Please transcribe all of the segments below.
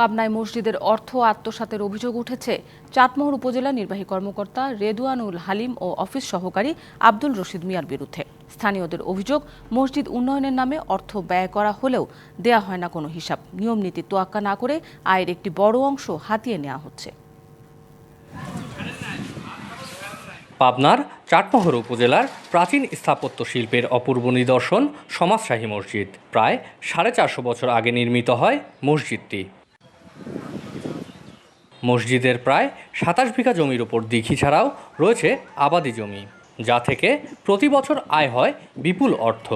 পাবনায় মসজিদের অর্থ আত্মসাতের অভিযোগ উঠেছে। চাটমোহর উপজেলা নির্বাহী কর্মকর্তা রেদুয়ানুল হালিম ও অফিস সহকারী আব্দুল রশিদ মিয়ার বিরুদ্ধে। স্থানীয়দের অভিযোগ, মসজিদ উন্নয়নের নামে অর্থ ব্যয় করা হলেও দেয়া হয় না কোনো হিসাব। নিয়ম নীতি তোয়াক্কা না করে আয়ের একটি বড় অংশ হাতিয়ে নেওয়া হচ্ছে। পাবনার চাটমোহর উপজেলার প্রাচীন স্থাপত্য শিল্পের অপূর্ব নিদর্শন সমাজশাহী মসজিদ। প্রায় সাড়ে চারশো বছর আগে নির্মিত হয় মসজিদটি। মসজিদের প্রায় সাতাশ বিঘা জমির ওপর দিঘি ছাড়াও রয়েছে আবাদি জমি, যা থেকে প্রতি বছর আয় হয় বিপুল অর্থ।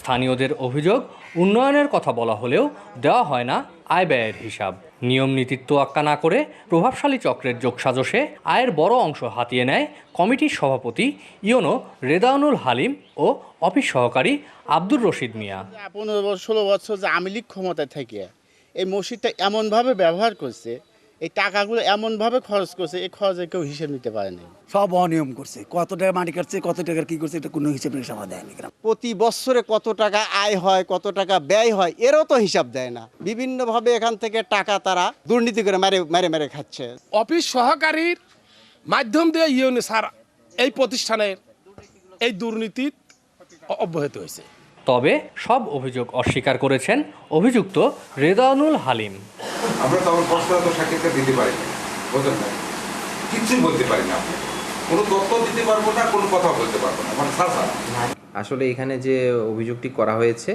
স্থানীয়দের অভিযোগ, উন্নয়নের কথা বলা হলেও দেওয়া হয় না আয় ব্যয়ের হিসাব। নিয়ম নীতির তোয়াক্কা না করে প্রভাবশালী চক্রের যোগসাজশে আয়ের বড় অংশ হাতিয়ে নেয় কমিটির সভাপতি ইয়নো রেদাউনুল হালিম ও অফিস সহকারী আব্দুর রশিদ মিয়া। পনেরো ষোলো বছর যে আওয়ামী লীগ ক্ষমতায় থেকে এই মসজিদটা এমনভাবে ব্যবহার করছে এই টাকাগুলো এমনভাবে খরচ করছে এই খরচের কেউ হিসেব নিতে পারেনি সব অনিয়ম করছে। কত টাকা মাটি কাটছে কত টাকার কি করছে এটা কোনো হিসেব নিকাশ আমার দেয়নি প্রতি বছরে কত টাকা আয় হয় কত টাকা ব্যয় হয় এরও তো হিসাব দেয় না। বিভিন্নভাবে এখান থেকে টাকা তারা দুর্নীতি করে মেরে মেরে মেরে খাচ্ছে। অফিস সহকারীর মাধ্যম দিয়ে ইউনি স্যার এই প্রতিষ্ঠানের এই দুর্নীতি অব্যাহত হয়েছে। তবে সব অভিযোগ অস্বীকার করেছেন অভিযুক্ত রেদানুল হালিম। আমরা তো আমার খসড়া তো সাক্ষাৎকার দিতে পারি না। বোঝেন না। কিচ্ছুই বলতে পারি না কোনো তথ্য দিতে পারব না কোনো কথা বলতে পারব না। মানে সারা আসলে এখানে যে অভিযোগটি করা হয়েছে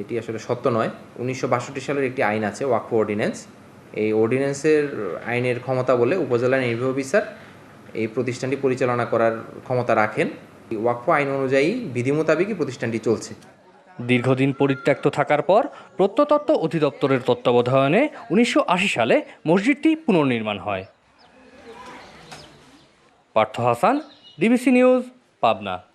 এটি আসলে সত্য নয়। উনিশশো বাষট্টি সালের একটি আইন আছে ওয়াকফ অর্ডিন্যান্স। এই অর্ডিন্যান্সের আইনের ক্ষমতা বলে উপজেলা নির্বাহী অফিসার এই প্রতিষ্ঠানটি পরিচালনা করার ক্ষমতা রাখেন। এই ওয়াকফ আইন অনুযায়ী বিধি মোতাবেকই প্রতিষ্ঠানটি চলছে। দীর্ঘদিন পরিত্যক্ত থাকার পর প্রত্নতত্ত্ব অধিদপ্তরের তত্ত্বাবধানে উনিশশো আশি সালে মসজিদটি পুনর্নির্মাণ হয়। Partho Hasan, DBC news, Pabna.